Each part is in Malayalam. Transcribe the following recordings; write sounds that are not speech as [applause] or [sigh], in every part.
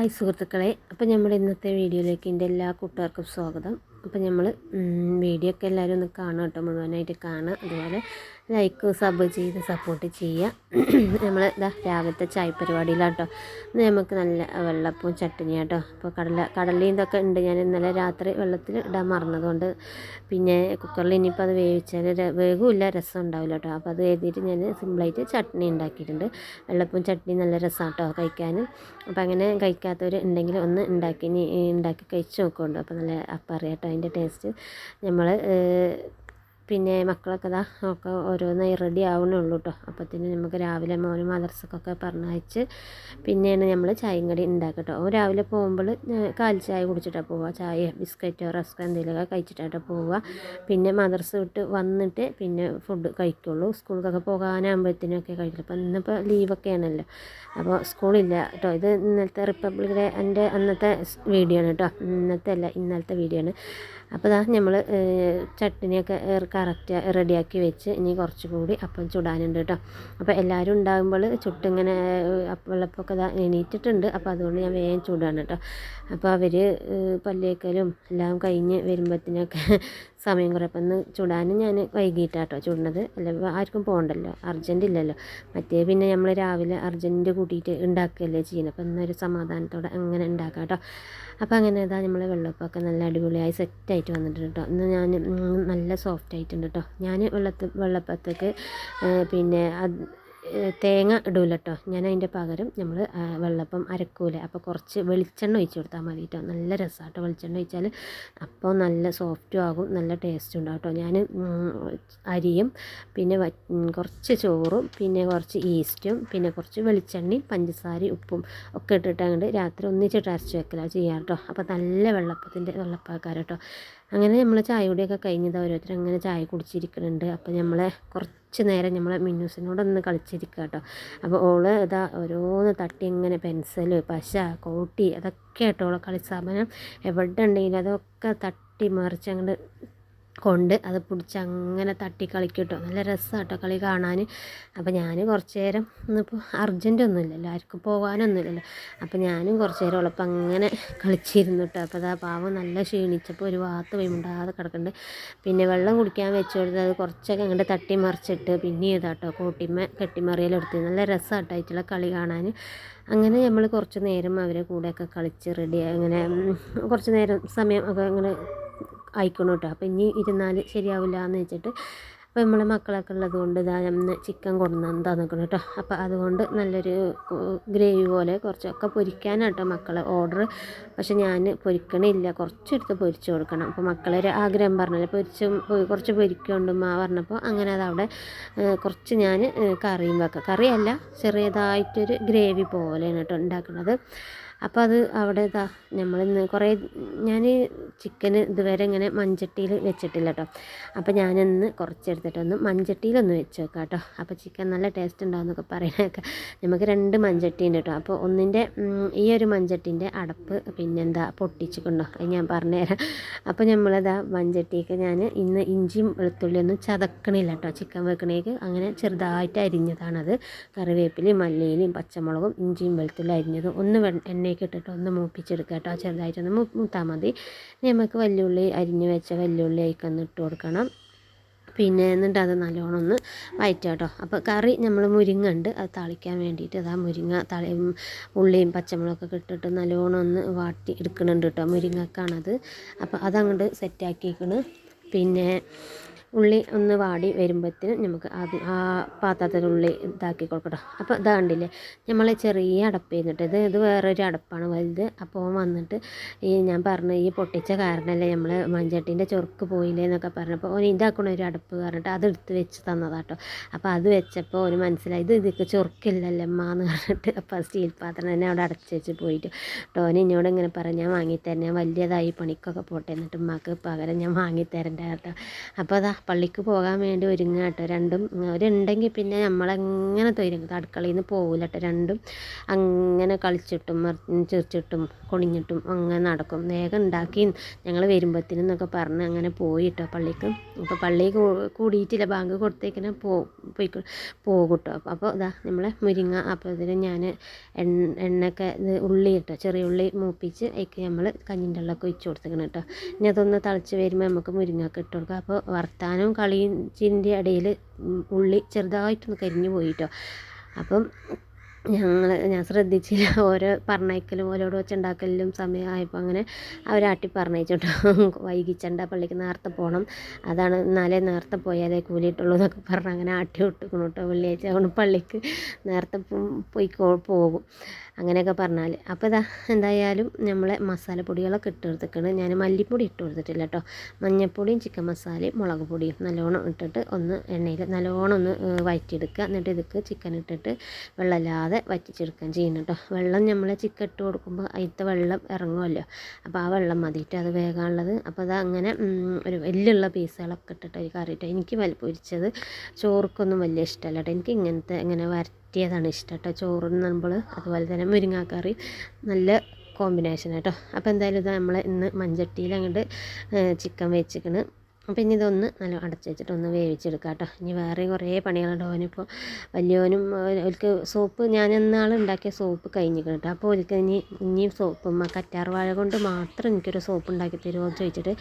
ഹായ് സുഹൃത്തുക്കളെ അപ്പോൾ നമ്മുടെ ഇന്നത്തെ വീഡിയോയിലേക്ക് എന്റെ എല്ലാ കൂട്ടുകാർക്കും സ്വാഗതം. അപ്പോൾ നമ്മൾ വീഡിയോ ഒക്കെ എല്ലാവരും ഒന്ന് കാണുക കേട്ടോ. മുഴുവനായിട്ട് കാണുക. അതുപോലെ ലൈക്ക് സബ് ചെയ്ത് സപ്പോർട്ട് ചെയ്യുക. [clears throat] നമ്മൾ ഇതാ രാവിലത്തെ ചായ പരിപാടിയിലാണ് ഇന്ന് നമുക്ക് നല്ല വെള്ളപ്പവും ചട്ടിനി കേട്ടോ അപ്പോൾ കടല കടലയും ഇതൊക്കെ ഉണ്ട്. ഞാൻ ഇന്നലെ രാത്രി വെള്ളത്തിൽ ഇടാൻ മറന്നതുകൊണ്ട് പിന്നെ കുക്കറിൽ ഇനിയിപ്പോൾ അത് വേവിച്ചാൽ വേഗമില്ല രസം ഉണ്ടാവില്ല കേട്ടോ അപ്പോൾ അത് എഴുതിയിട്ട് ഞാൻ സിമ്പിളായിട്ട് ചട്നി ഉണ്ടാക്കിയിട്ടുണ്ട്. വെള്ളപ്പവും ചട്നി നല്ല രസമാണ് കേട്ടോ കഴിക്കാൻ അപ്പോൾ അങ്ങനെ കഴിക്കാത്തവർ ഉണ്ടെങ്കിൽ ഒന്ന് ഉണ്ടാക്കി ഉണ്ടാക്കി കഴിച്ച് നോക്കുന്നുണ്ട്. അപ്പോൾ നല്ല അപ്പം അറിയാം അതിന്റെ ടേസ്റ്റ് നമ്മൾ പിന്നെ മക്കളൊക്കെ ഇതാ ഒക്കെ ഓരോന്നായി റെഡി ആവണുള്ളൂ കേട്ടോ അപ്പത്തിന് നമുക്ക് രാവിലെ മോന് മദർസക്കൊക്കെ പറഞ്ഞയച്ച് പിന്നെയാണ് നമ്മൾ ചായയും കടി ഉണ്ടാക്കുക ഓ രാവിലെ പോകുമ്പോൾ കാൽ ചായ കുടിച്ചിട്ടാണ് പോവുക ചായ ബിസ്ക്കറ്റോ റസ്കോ എന്തെങ്കിലുമൊക്കെ കഴിച്ചിട്ടാണ് പോവുക പിന്നെ മദർസ് വിട്ട് വന്നിട്ട് പിന്നെ ഫുഡ് കഴിക്കുള്ളൂ. സ്കൂളിലൊക്കെ പോകാനാകുമ്പോഴത്തേനൊക്കെ കഴിക്കുള്ളൂ അപ്പം ഇന്നിപ്പോൾ ലീവൊക്കെ ആണല്ലോ അപ്പോൾ സ്കൂളില്ല കേട്ടോ ഇത് ഇന്നത്തെ റിപ്പബ്ലിക് ഡേ എന്റെ അന്നത്തെ വീഡിയോ ആണ് കേട്ടോ ഇന്നത്തെ അല്ല ഇന്നലത്തെ വീഡിയോ ആണ്. അപ്പോൾ ഇതാ നമ്മൾ ചട്ടിനിയൊക്കെ കറക്റ്റ് റെഡിയാക്കി വെച്ച് ഇനി കുറച്ച് കൂടി അപ്പം ചുടാനുണ്ട് കേട്ടോ. അപ്പോൾ എല്ലാവരും ഉണ്ടാകുമ്പോൾ ചുട്ടിങ്ങനെ വെള്ളപ്പൊക്കെ ഇതാ എണീറ്റിട്ടുണ്ട്. അപ്പോൾ അതുകൊണ്ട് ഞാൻ വേഗം ചൂടാണ് കേട്ടോ. അപ്പോൾ അവർ പല്ലേക്കലും എല്ലാം കഴിഞ്ഞ് വരുമ്പോഴത്തേനൊക്കെ സമയം കുറേ. അപ്പം ഇന്ന് ചുടാനും ഞാൻ വൈകിട്ടാട്ടോ ചുടുന്നത്. അല്ല ആർക്കും പോകണ്ടല്ലോ അർജന്റ് ഇല്ലല്ലോ. മറ്റേ പിന്നെ നമ്മൾ രാവിലെ അർജന്റ് കൂട്ടിയിട്ട് ഉണ്ടാക്കുകയല്ലേ ചെയ്യുന്നത് അപ്പം ഇന്നൊരു സമാധാനത്തോടെ അങ്ങനെ ഉണ്ടാക്കാം കേട്ടോ അപ്പോൾ അങ്ങനെ ഇതാ നമ്മളെ വെള്ളപ്പൊക്കെ നല്ല അടിപൊളിയായി സെറ്റായിട്ട് വന്നിട്ടുണ്ട് കേട്ടോ ഇന്ന് ഞാൻ നല്ല സോഫ്റ്റ് ആയിട്ടുണ്ട് കേട്ടോ ഞാൻ വെള്ളത്തിൽ വെള്ളപ്പത്തേക്ക് പിന്നെ തേങ്ങ ഇടൂല കേട്ടോ ഞാൻ അതിന്റെ പകരം നമ്മൾ വെള്ളപ്പം അരക്കൂല. അപ്പോൾ കുറച്ച് വെളിച്ചെണ്ണ ഒഴിച്ച് കൊടുത്താൽ മതി കേട്ടോ നല്ല രസമാണ് കേട്ടോ വെളിച്ചെണ്ണ ഒഴിച്ചാൽ അപ്പോൾ നല്ല സോഫ്റ്റും ആകും നല്ല ടേസ്റ്റും ഉണ്ടാവും കേട്ടോ ഞാൻ അരിയും പിന്നെ കുറച്ച് ചോറും പിന്നെ കുറച്ച് ഈസ്റ്റും പിന്നെ കുറച്ച് വെളിച്ചെണ്ണയും പഞ്ചസാരയും ഉപ്പും ഒക്കെ ഇട്ടിട്ട് രാത്രി ഒന്നിച്ചിട്ട് അരച്ച് വെക്കലാണ് ചെയ്യാറ് കേട്ടോ അപ്പോൾ നല്ല വെള്ളപ്പത്തിന്റെ വെള്ളപ്പാക്കാരം കേട്ടോ അങ്ങനെ നമ്മൾ ചായ കുടിയൊക്കെ കഴിഞ്ഞത് ഓരോരുത്തർ അങ്ങനെ ചായ കുടിച്ചിരിക്കുന്നുണ്ട് അപ്പോൾ നമ്മളെ കുറച്ച് നേരം നമ്മളെ മിന്നൂസിനോടൊന്ന് കളിച്ചിരിക്കുക കേട്ടോ അപ്പോൾ ഓൾ ഇതാ ഓരോന്ന് തട്ടി ഇങ്ങനെ പെൻസിൽ പശ കോട്ടി അതൊക്കെ കേട്ടോ ഓളെ കളി സാധനം എവിടെ ഉണ്ടെങ്കിലും അതൊക്കെ തട്ടി മറിച്ച് അങ്ങോട്ട് കൊണ്ട് അത് പിടിച്ച് അങ്ങനെ തട്ടി കളിക്കട്ടോ നല്ല രസമാണ് കേട്ടോ കളി കാണാൻ അപ്പോൾ ഞാൻ കുറച്ച് നേരം ഇന്നിപ്പോൾ അർജന്റ് ഒന്നുമില്ലല്ലോ ആർക്കും പോകാനൊന്നുമില്ലല്ലോ അപ്പോൾ ഞാനും കുറച്ച് നേരം ഉള്ളപ്പോൾ അങ്ങനെ കളിച്ചിരുന്നു കേട്ടോ അപ്പോൾ അതാ പാവം നല്ല ക്ഷീണിച്ചപ്പോൾ ഒരു വാത്ത് വൈമുണ്ടാതെ കിടക്കുന്നുണ്ട് പിന്നെ വെള്ളം കുടിക്കാൻ വെച്ച് കൊടുത്ത് അത് കുറച്ചൊക്കെ അങ്ങോട്ട് തട്ടി മറിച്ചിട്ട് പിന്നെ കേട്ടോ കോട്ടിമ്മ കെട്ടിമറിയലെടുത്ത്. നല്ല രസമായിട്ടായിട്ടുള്ള കളി കാണാൻ അങ്ങനെ നമ്മൾ കുറച്ച് നേരം അവരെ കൂടെയൊക്കെ കളിച്ച് റെഡി അങ്ങനെ കുറച്ച് നേരം സമയം ഒക്കെ അങ്ങനെ ആയിക്കണം കേട്ടോ അപ്പം ഇനി ഇരുന്നാൽ ശരിയാവില്ല എന്ന് വെച്ചിട്ട് അപ്പോൾ നമ്മളെ മക്കളൊക്കെ ഉള്ളത് കൊണ്ട് ഇതാ ചിക്കൻ കൊണ്ടുവന്ന് തന്നിക്കണം കേട്ടോ അപ്പോൾ അതുകൊണ്ട് നല്ലൊരു ഗ്രേവി പോലെ കുറച്ചൊക്കെ പൊരിക്കാനാട്ടോ മക്കളെ ഓർഡർ പക്ഷെ ഞാൻ പൊരിക്കണില്ല. കുറച്ചെടുത്ത് പൊരിച്ച് കൊടുക്കണം. അപ്പോൾ മക്കളൊരു ആഗ്രഹം പറഞ്ഞല്ലോ. പൊരിച്ച് കുറച്ച് പൊരിക്കൊണ്ടുമ്മ പറഞ്ഞപ്പോൾ അങ്ങനെ അതവിടെ കുറച്ച് ഞാൻ കറിയും വെക്കാം. കറിയല്ല ചെറിയതായിട്ടൊരു ഗ്രേവി പോലെയാണ് കേട്ടോ ഉണ്ടാക്കുന്നത് അപ്പോൾ അത് അവിടെ ഇതാ നമ്മളിന്ന് കുറേ ഞാൻ ചിക്കൻ ഇതുവരെ ഇങ്ങനെ മൺചട്ടിയിൽ വെച്ചിട്ടില്ല കേട്ടോ അപ്പോൾ ഞാനിന്ന് കുറച്ചെടുത്തിട്ടൊന്ന് മൺചട്ടിയിലൊന്ന് വെച്ച് വെക്കാം കേട്ടോ അപ്പോൾ ചിക്കൻ നല്ല ടേസ്റ്റ് ഉണ്ടാകുന്നൊക്കെ പറയുന്നതൊക്കെ നമുക്ക് രണ്ട് മൺചട്ടി ഉണ്ട് കേട്ടോ അപ്പോൾ ഒന്നിന്റെ ഈ ഒരു മൺചട്ടിന്റെ അടപ്പ് പിന്നെന്താ പൊട്ടിച്ചിട്ടുണ്ടോ? അത് ഞാൻ പറഞ്ഞുതരാം. അപ്പോൾ നമ്മളിതാ മൺചട്ടിയൊക്കെ ഞാൻ ഇന്ന് ഇഞ്ചിയും വെളുത്തുള്ളിയൊന്നും ചതക്കണില്ല കേട്ടോ ചിക്കൻ വെക്കണേക്ക് അങ്ങനെ ചെറുതായിട്ട് അരിഞ്ഞതാണത്. കറിവേപ്പിലയും മല്ലിയിലും പച്ചമുളകും ഇഞ്ചിയും വെളുത്തുള്ളി അരിഞ്ഞതും. ഒന്ന് എണ്ണ എണ്ണയൊക്കെ ഇട്ടിട്ട് ഒന്ന് മൂപ്പിച്ചെടുക്കുക കേട്ടോ. ചെറുതായിട്ടൊന്ന് മൂത്താൽ മതി. നമുക്ക് വല്യുള്ളി അരിഞ്ഞ് വെച്ച വല്യുള്ളി ഒന്ന് ഇട്ട് കൊടുക്കണം. പിന്നെ എന്നിട്ട് അത് നല്ലോണം ഒന്ന് വയറ്റുക കേട്ടോ. അപ്പോൾ കറി നമ്മൾ മുരിങ്ങ ഉണ്ട് അത് തളിക്കാൻ വേണ്ടിയിട്ട് അതാ മുരിങ്ങ തളി ഉള്ളിയും പച്ചമുളകൊക്കെ ഇട്ടിട്ട് നല്ലോണം ഒന്ന് വാട്ടി എടുക്കുന്നുണ്ട് കേട്ടോ. മുരിങ്ങക്കാണത്. അപ്പോൾ അതങ്ങോട്ട് സെറ്റാക്കിക്കണ് പിന്നെ ഉള്ളി ഒന്ന് വാടി വരുമ്പോഴത്തേനും നമുക്ക് ആദ്യം ആ പാത്രത്തിനുള്ളി ഇതാക്കി കൊടുക്കട്ടെ. അപ്പോൾ ഇതാ കണ്ടില്ലേ നമ്മൾ ചെറിയ അടപ്പ് ചെയ്തിട്ട് ഇത് ഇത് വേറൊരു അടപ്പാണ് വലുത്. അപ്പോൾ വന്നിട്ട് ഈ ഞാൻ പറഞ്ഞു ഈ പൊട്ടിച്ച കാരണമല്ലേ നമ്മൾ മഞ്ചട്ടിന്റെ ചൊറുക്ക് പോയില്ലേ എന്നൊക്കെ പറഞ്ഞപ്പോൾ ഓൻ ഇതാക്കണ ഒരു അടപ്പ് പറഞ്ഞിട്ട് അത് എടുത്ത് വെച്ച് തന്നതാട്ടോ. അപ്പോൾ അത് വെച്ചപ്പോൾ ഒരു മനസ്സിലായി ഇത് ഇതൊക്കെ ചൊറുക്കില്ലല്ലോ എന്ന് പറഞ്ഞിട്ട് അപ്പോൾ സ്റ്റീൽ പാത്രം തന്നെ അവിടെ അടച്ച് വെച്ച് പോയിട്ട് ടോന് എന്നോട് ഇങ്ങനെ പറഞ്ഞു ഞാൻ വാങ്ങിത്തരാം ഞാൻ വലിയതായി പണിക്കൊക്കെ പോട്ടെ എന്നിട്ട് ഉമ്മാക്ക് പകരം ഞാൻ വാങ്ങിത്തരണ്ട കേട്ടോ അപ്പോൾ അതാ പള്ളിക്ക് പോകാൻ വേണ്ടി ഒരുങ്ങുക കേട്ടോ. രണ്ടും അവരുണ്ടെങ്കിൽ പിന്നെ നമ്മളെങ്ങനെ തൊരുങ്ങും? അടുക്കളയിൽ നിന്ന് പോകില്ല കേട്ടോ. രണ്ടും അങ്ങനെ കളിച്ചിട്ടും ചിരിച്ചിട്ടും കൊണിഞ്ഞിട്ടും അങ്ങനെ നടക്കും. വേഗം ഉണ്ടാക്കി ഞങ്ങൾ വരുമ്പോഴത്തേനും എന്നൊക്കെ പറഞ്ഞ് അങ്ങനെ പോയി കേട്ടോ പള്ളിക്ക്. അപ്പോൾ പള്ളി കൂടിയിട്ടില്ല. ബാങ്ക് കൊടുത്തേക്കിനെ പോ പോയി പോകും കേട്ടോ. അപ്പോൾ ഇതാ നമ്മളെ മുരിങ്ങ അപ്പോൾ ഇതിന് ഞാൻ എണ്ണ എണ്ണയൊക്കെ ഇത് ഉള്ളി കേട്ടോ ചെറിയ ഉള്ളി മൂപ്പിച്ച് അതിക്ക് നമ്മൾ കഞ്ഞിന്റെ വെള്ളമൊക്കെ ഒഴിച്ച് കൊടുത്തേക്കണം കേട്ടോ. ഇനി അതൊന്ന് തിളച്ച് വരുമ്പോൾ നമുക്ക് മുരിങ്ങയൊക്കെ ഇട്ട് കൊടുക്കാം. അപ്പോൾ വർത്താനവും കളിയും ചിന്റെ ഇടയിൽ ഉള്ളി ചെറുതായിട്ടൊന്ന് കരിഞ്ഞു പോയിട്ടോ. അപ്പം ഞങ്ങൾ ഞാൻ ശ്രദ്ധിച്ചില്ല ഓരോ പറഞ്ഞയക്കലും ഓരോട് വെച്ചുണ്ടാക്കലിലും സമയമായപ്പോൾ അങ്ങനെ അവരാട്ടി പറഞ്ഞയച്ചോട്ടോ. വൈകിച്ചണ്ട പള്ളിക്ക് നേരത്തെ പോകണം അതാണ് എന്നാലേ നേരത്തെ പോയാലേ കൂലിയിട്ടുള്ളൂ എന്നൊക്കെ പറഞ്ഞ് അങ്ങനെ ആട്ടി വിട്ടുക്കണം വെള്ളിയാഴ്ച അതുകൊണ്ട് പള്ളിക്ക് നേരത്തെ പോയി പോകും. അങ്ങനെയൊക്കെ പറഞ്ഞാൽ അപ്പോൾ ഇതാ എന്തായാലും നമ്മളെ മസാലപ്പൊടികളൊക്കെ ഇട്ട് കൊടുത്തിട്ടുണ്ട് ഞാൻ മല്ലിപ്പൊടി ഇട്ട് കൊടുത്തിട്ടില്ല കേട്ടോ മഞ്ഞൾപ്പൊടിയും ചിക്കൻ മസാലയും മുളക് പൊടിയും നല്ലോണം ഇട്ടിട്ട് ഒന്ന് എണ്ണയിൽ നല്ലോണം ഒന്ന് വയറ്റിയെടുക്കുക. എന്നിട്ട് ഇതൊക്കെ ചിക്കൻ ഇട്ടിട്ട് വെള്ളമില്ലാതെ വറ്റിച്ചെടുക്കുകയും ചെയ്യണം കേട്ടോ വെള്ളം നമ്മൾ ചിക്കൻ ഇട്ട് കൊടുക്കുമ്പോൾ അതിലത്തെ വെള്ളം ഇറങ്ങുമല്ലോ. അപ്പോൾ ആ വെള്ളം മതിയിട്ട് അത് വേകാനുള്ളത്? അപ്പോൾ അത് അങ്ങനെ ഒരു എല്ലുള്ള പീസുകളൊക്കെ ഇട്ടിട്ട് ഒരു കറി ഇട്ടോ എനിക്ക് വലിയ പൊരിച്ചത് ചോറുക്കൊന്നും വലിയ ഇഷ്ടമല്ല കേട്ടോ എനിക്ക് ഇങ്ങനത്തെ ഇങ്ങനെ വരട്ടിയതാണ് ഇഷ്ടം കേട്ടോ ചോറും നമ്മൾ അതുപോലെ തന്നെ മുരിങ്ങാക്കറി. നല്ല കോമ്പിനേഷൻ കേട്ടോ അപ്പോൾ എന്തായാലും ഇത് നമ്മൾ ഇന്ന് മൺചട്ടിയിൽ അങ്ങോട്ട് ചിക്കൻ വെച്ചിക്കണ്. അപ്പോൾ ഇനി ഇതൊന്ന് നല്ല അടച്ച് വെച്ചിട്ട് ഒന്ന് വേവിച്ചെടുക്കാം കേട്ടോ. ഇനി വേറെ കുറേ പണികളുണ്ട്. ഓനിപ്പോൾ വലിയവനും ഒരിക്കൽ സോപ്പ് ഞാൻ എന്നാൾ ഉണ്ടാക്കിയ സോപ്പ് കഴിഞ്ഞിരിക്കണം കേട്ടോ. അപ്പോൾ ഒരിക്കൽ ഇനി ഇനിയും സോപ്പ് കറ്റാർവാഴ കറ്റാർ വാഴ കൊണ്ട് മാത്രം എനിക്കൊരു സോപ്പ് ഉണ്ടാക്കി തരുമോ എന്ന് ചോദിച്ചിട്ട്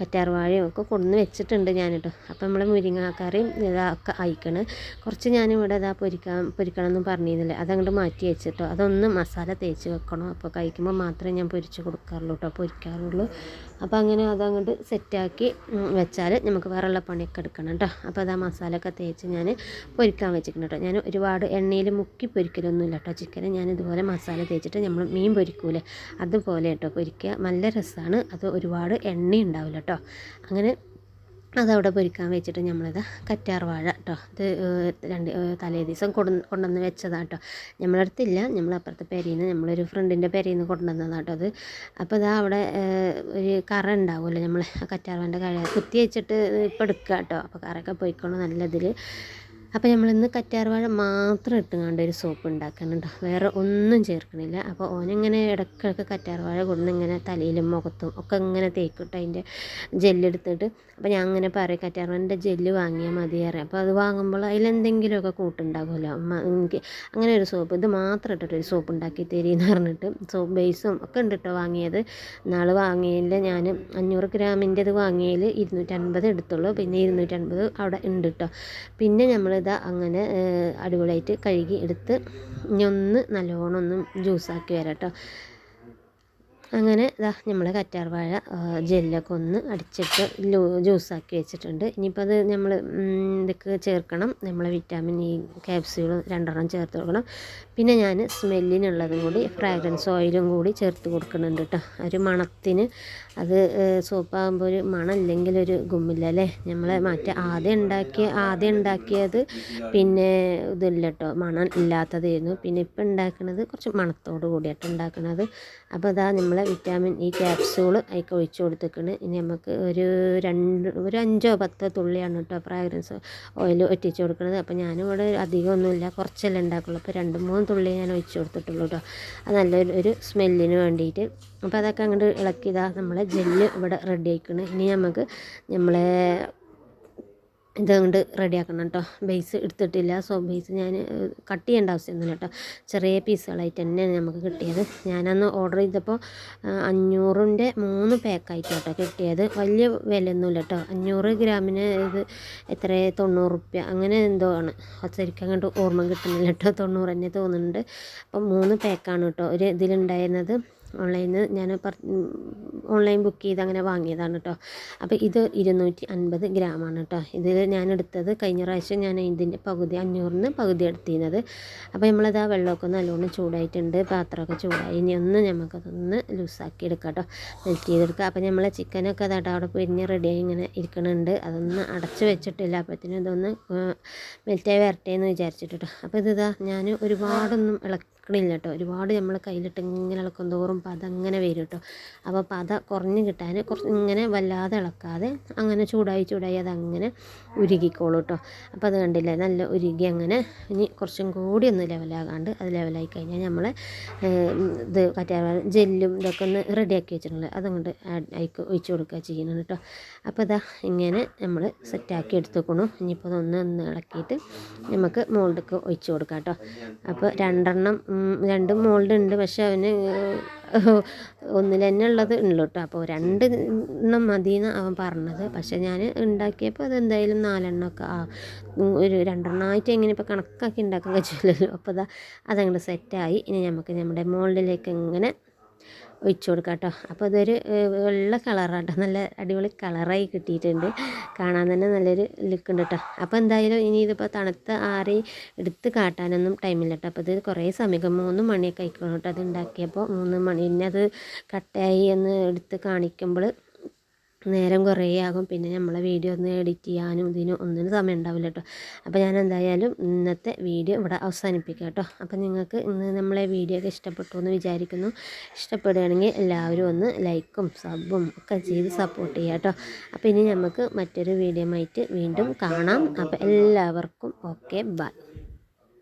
കറ്റാർ വാഴയും ഒക്കെ കൊണ്ടുവന്ന് വെച്ചിട്ടുണ്ട് ഞാൻ കേട്ടോ അപ്പോൾ നമ്മൾ മുരിങ്ങാക്കറിയും ഇതൊക്കെ അയക്കണ് കുറച്ച് ഞാനിവിടെ ഇതാ പൊരിക്കാൻ പൊരിക്കണം എന്ന് പറഞ്ഞിരുന്നില്ലേ അതങ്ങോട്ട് മാറ്റി വെച്ചിട്ടോ. അതൊന്ന് മസാല തേച്ച് വെക്കണം? അപ്പോൾ കഴിക്കുമ്പോൾ മാത്രമേ ഞാൻ പൊരിച്ച് കൊടുക്കാറുള്ളൂ കേട്ടോ. പൊരിക്കാറുള്ളൂ. അപ്പോൾ അങ്ങനെ അതങ്ങോട്ട് സെറ്റാക്കി വെച്ചാൽ നമുക്ക് വേറെയുള്ള പണിയൊക്കെ എടുക്കണം കേട്ടോ അപ്പോൾ അത് ആ മസാലയൊക്കെ തേച്ച് ഞാൻ പൊരിക്കാൻ വെച്ചിട്ടുണ്ട് കേട്ടോ ഞാൻ ഒരുപാട് എണ്ണയിൽ മുക്കി പൊരിക്കലൊന്നുമില്ല കേട്ടോ ചിക്കൻ ഞാൻ ഇതുപോലെ മസാല തേച്ചിട്ട് നമ്മൾ മീൻ പൊരിക്കൂലേ അതുപോലെ കേട്ടോ പൊരിക്കുക. നല്ല രസമാണ് അത് ഒരുപാട് എണ്ണ ഉണ്ടാവില്ല കേട്ടോ അങ്ങനെ അതവിടെ പൊരിക്കാൻ വെച്ചിട്ട് നമ്മളിത് കറ്റാർവാഴ കേട്ടോ ഇത് രണ്ട് തലേ ദിവസം കൊണ്ടു കൊണ്ടുവന്ന് വെച്ചതാണ് കേട്ടോ നമ്മളടുത്തില്ല നമ്മളപ്പുറത്തെ പെരയിൽ നിന്ന് നമ്മളൊരു ഫ്രണ്ടിന്റെ പെരയിൽ നിന്ന് കൊണ്ടുവന്നതാണ് കേട്ടോ അത്. അപ്പോൾ ഇതാ അവിടെ ഒരു കറ ഉണ്ടാവുമല്ലോ നമ്മൾ കറ്റാർ വാഴന്റെ കഴ കുത്തി വെച്ചിട്ട് ഇപ്പം എടുക്കുക കേട്ടോ അപ്പോൾ കറയൊക്കെ പോയിക്കോണം നല്ലതിൽ അപ്പോൾ നമ്മൾ ഇന്ന് കറ്റാർവാഴ മാത്രം ഇട്ടുകൊണ്ട് ഒരു സോപ്പ് ഉണ്ടാക്കുന്നുണ്ട് വേറെ ഒന്നും ചേർക്കണില്ല. അപ്പോൾ ഓനിങ്ങനെ ഇടയ്ക്കിടയ്ക്ക് കറ്റാർവാഴ കൊണ്ട് ഇങ്ങനെ തലയിലും മുഖത്തും ഒക്കെ ഇങ്ങനെ തേക്കിട്ട് അതിന്റെ ജെല്ലെടുത്തിട്ട് അപ്പോൾ ഞാൻ അങ്ങനെ പറയും കറ്റാർവാഴന്റെ ജെല്ല് വാങ്ങിയാൽ മതി അറിയാം അപ്പോൾ അത് വാങ്ങുമ്പോൾ അതിലെന്തെങ്കിലുമൊക്കെ കൂട്ടുണ്ടാകുമല്ലോ. എനിക്ക് അങ്ങനെ ഒരു സോപ്പ് ഇത് മാത്രം ഇട്ടിട്ട് ഒരു സോപ്പ് ഉണ്ടാക്കി തരീന്ന് പറഞ്ഞിട്ട് സോപ്പ് ബേസും ഒക്കെ ഉണ്ട് കേട്ടോ വാങ്ങിയത്. നാൾ വാങ്ങിയതിൽ ഞാൻ അഞ്ഞൂറ് ഗ്രാമിന്റെത് വാങ്ങിയതിൽ ഇരുന്നൂറ്റൻപത് എടുത്തുള്ളൂ. പിന്നെ ഇരുന്നൂറ്റൻപത് അവിടെ ഉണ്ട് കേട്ടോ പിന്നെ നമ്മളിതാ അങ്ങനെ അടിപൊളിയായിട്ട് കഴുകി എടുത്ത് ഇനി ഒന്ന് നല്ലോണം ഒന്ന് ജ്യൂസാക്കി വരാം കേട്ടോ അങ്ങനെ ഇതാ നമ്മൾ കറ്റാർവാഴ ജെല്ലൊക്കെ ഒന്ന് അടിച്ചിട്ട് ജ്യൂസാക്കി വെച്ചിട്ടുണ്ട്. ഇനിയിപ്പോൾ അത് നമ്മൾ ഇതൊക്കെ ചേർക്കണം. നമ്മൾ വിറ്റാമിൻ ഇ ക്യാപ്സ്യൂൾ രണ്ടെണ്ണം ചേർത്ത് കൊടുക്കണം. പിന്നെ ഞാൻ സ്മെല്ലിനുള്ളതും കൂടി ഫ്രാഗ്രൻസ് ഓയിലും കൂടി ചേർത്ത് കൊടുക്കുന്നുണ്ട് കേട്ടോ. ഒരു മണത്തിന് അത് സോപ്പാകുമ്പോൾ ഒരു മണം ഇല്ലെങ്കിൽ ഒരു ഗുമ്മില്ല അല്ലേ നമ്മൾ മറ്റേ ആദ്യം ഉണ്ടാക്കിയ ആദ്യം ഉണ്ടാക്കിയത് പിന്നെ ഇതില്ല കേട്ടോ മണം ഇല്ലാത്തതായിരുന്നു. പിന്നെ ഇപ്പം ഉണ്ടാക്കുന്നത് കുറച്ച് മണത്തോട് കൂടിയിട്ട് ഉണ്ടാക്കുന്നത് അപ്പോൾ അതാ നമ്മളെ വിറ്റാമിൻ ഇ ക്യാപ്സ്യൂൾ അതിക്ക് ഒഴിച്ചു കൊടുത്തേക്കണ് ഇനി നമുക്ക് ഒരു രണ്ട് ഒരു അഞ്ചോ പത്തോ തുള്ളിയാണ് കേട്ടോ ഫ്രാഗ്രൻസ് ഓയിൽ ഒറ്റിച്ച് കൊടുക്കുന്നത് അപ്പോൾ ഞാനിവിടെ അധികമൊന്നുമില്ല കുറച്ചല്ലേ ഉണ്ടാക്കുള്ളൂ. അപ്പോൾ രണ്ട് മൂന്ന് തുള്ളി ഞാൻ ഒഴിച്ചു കൊടുത്തിട്ടുള്ളൂ കേട്ടോ. അത് നല്ലൊരു ഒരു സ്മെല്ലിന് വേണ്ടിയിട്ട്. അപ്പോൾ അതൊക്കെ അങ്ങോട്ട് ഇളക്കിയതാ നമ്മളെ ജെല്ല് ഇവിടെ റെഡി ആയിക്കണ്. ഇനി നമുക്ക് നമ്മളെ ഇതങ്ങോട്ട് റെഡിയാക്കണം കേട്ടോ ബേസ് എടുത്തിട്ടില്ല. സോ ബേസ് ഞാൻ കട്ട് ചെയ്യേണ്ട ആവശ്യമൊന്നുമില്ല കേട്ടോ ചെറിയ പീസുകളായിട്ട് തന്നെയാണ് നമുക്ക് കിട്ടിയത്. ഞാനന്ന് ഓർഡർ ചെയ്തപ്പോൾ അഞ്ഞൂറിന്റെ മൂന്ന് പാക്കായിട്ട് കേട്ടോ കിട്ടിയത്. വലിയ വിലയൊന്നുമില്ല കേട്ടോ അഞ്ഞൂറ് ഗ്രാമിന് ഇത് എത്ര? തൊണ്ണൂറ് റുപ്യ. അങ്ങനെ എന്തോ ആണ്. അത് ശരിക്കും അങ്ങോട്ട് ഓർമ്മ കിട്ടുന്നില്ല കേട്ടോ തൊണ്ണൂറ് തന്നെ തോന്നുന്നുണ്ട്. അപ്പം മൂന്ന് പാക്കാണ് കേട്ടോ ഒരു ഇതിലുണ്ടായിരുന്നത്. ഓൺലൈനിൽ നിന്ന് ഞാൻ ഓൺലൈൻ ബുക്ക് ചെയ്ത് അങ്ങനെ വാങ്ങിയതാണ് കേട്ടോ അപ്പോൾ ഇത് ഇരുന്നൂറ്റി അൻപത് ഗ്രാമാണ് കേട്ടോ ഇതിൽ ഞാൻ എടുത്തത് കഴിഞ്ഞ പ്രാവശ്യം ഞാൻ ഇതിന്റെ പകുതി അഞ്ഞൂറിന് പകുതി എടുത്തിരുന്നത്. അപ്പോൾ നമ്മളത് ആ വെള്ളമൊക്കെ നല്ലോണം ചൂടായിട്ടുണ്ട് പാത്രമൊക്കെ ചൂടായി. ഇനി ഒന്ന് നമുക്കതൊന്ന് ലൂസാക്കി എടുക്കാം കേട്ടോ മെൽറ്റ് ചെയ്തെടുക്കുക അപ്പോൾ നമ്മളെ ചിക്കനൊക്കെ അതാട്ടോ അവിടെ പിരിഞ്ഞ് റെഡിയായി ഇങ്ങനെ ഇരിക്കണുണ്ട്. അതൊന്ന് അടച്ച് വെച്ചിട്ടില്ല. അപ്പോഴത്തേനും ഇതൊന്ന് മെൽറ്റായി വരട്ടെ എന്ന് വിചാരിച്ചിട്ട് അപ്പോൾ ഇതാ ഞാൻ ഒരുപാടൊന്നും ഇളക്കണില്ല കേട്ടോ. ഒരുപാട് നമ്മൾ കയ്യിലിട്ട് ഇങ്ങനെ ഇളക്കും തോറും പത അങ്ങനെ വരും കേട്ടോ. അപ്പോൾ പത കുറഞ്ഞ് കിട്ടാൻ കുറച്ച് ഇങ്ങനെ വല്ലാതെ ഇളക്കാതെ അങ്ങനെ ചൂടായി ചൂടായി അതങ്ങനെ ഉരുകിക്കോളൂ കേട്ടോ. അപ്പോൾ അത് കണ്ടില്ലേ? നല്ല ഉരുകി അങ്ങനെ ഇനി കുറച്ചും കൂടി ഒന്ന് ലെവലാകാണ്ട് അത് ലെവലായി കഴിഞ്ഞാൽ നമ്മൾ ഇത് കറ്റാർ ജെല്ലും ഇതൊക്കെ ഒന്ന് റെഡിയാക്കി വെച്ചിട്ടുണ്ട് ആഡ് ആയിക്ക് ഒഴിച്ച് കൊടുക്കുക ചെയ്യുന്നത് കേട്ടോ. അപ്പോൾ ഇതാ ഇങ്ങനെ നമ്മൾ സെറ്റാക്കി എടുത്തുക്കണു. ഇനിയിപ്പോൾ അതൊന്ന് ഒന്ന് ഇളക്കിയിട്ട് നമുക്ക് മോൾഡൊക്കെ ഒഴിച്ചു കൊടുക്കാം കേട്ടോ. അപ്പോൾ രണ്ടെണ്ണം രണ്ട് മോൾഡ് ഉണ്ട് പക്ഷെ അവന് ഒന്നിൽ തന്നെ ഉള്ളത് ഉള്ളു കേട്ടോ അപ്പോൾ രണ്ട് എണ്ണം മതിയെന്ന് അവൻ പറഞ്ഞത്. പക്ഷെ ഞാൻ ഉണ്ടാക്കിയപ്പോൾ അതെന്തായാലും നാലെണ്ണമൊക്കെ ആ ഒരു രണ്ടെണ്ണമായിട്ട് എങ്ങനെ ഇപ്പോൾ കണക്കാക്കി ഉണ്ടാക്കാൻ കഴിച്ചില്ലല്ലോ അപ്പോൾ അതാ അതങ്ങോട്ട് സെറ്റായി ഇനി നമുക്ക് നമ്മുടെ മോൾഡിലേക്ക് ഇങ്ങനെ ഒഴിച്ചു കൊടുക്കാം കേട്ടോ അപ്പോൾ ഇതൊരു വെള്ള കളറാട്ടോ. നല്ല അടിപൊളി കളറായി കിട്ടിയിട്ടുണ്ട്. കാണാൻ തന്നെ നല്ലൊരു ലുക്ക് ഉണ്ട് കേട്ടോ അപ്പോൾ എന്തായാലും ഇനി ഇതിപ്പോൾ തണുത്ത ആറി എടുത്ത് കാട്ടാനൊന്നും ടൈമില്ല കേട്ടോ അപ്പോൾ ഇത് കുറേ സമയം മൂന്ന് മണിയൊക്കെ ആയിക്കോളൂ കേട്ടോ അത് ഉണ്ടാക്കിയപ്പോൾ മൂന്ന് മണി. പിന്നെ അത് കട്ടയായി എന്ന് എടുത്ത് കാണിക്കുമ്പോൾ നേരം കുറേ ആകും. പിന്നെ നമ്മളെ വീഡിയോ ഒന്ന് എഡിറ്റ് ചെയ്യാനും ഇതിനും ഒന്നിനും സമയം ഉണ്ടാവില്ല കേട്ടോ അപ്പോൾ ഞാൻ എന്തായാലും ഇന്നത്തെ വീഡിയോ ഇവിടെ അവസാനിപ്പിക്കാം കേട്ടോ. അപ്പോൾ നിങ്ങൾക്ക് ഇന്ന് നമ്മളെ വീഡിയോ ഒക്കെ ഇഷ്ടപ്പെട്ടു എന്ന് വിചാരിക്കുന്നു. ഇഷ്ടപ്പെടുകയാണെങ്കിൽ എല്ലാവരും ഒന്ന് ലൈക്കും സബും ഒക്കെ ചെയ്ത് സപ്പോർട്ട് ചെയ്യുക കേട്ടോ. അപ്പോൾ ഇനി നമുക്ക് മറ്റൊരു വീഡിയോ ആയിട്ട് വീണ്ടും കാണാം. അപ്പോൾ എല്ലാവർക്കും ഓക്കെ ബൈ.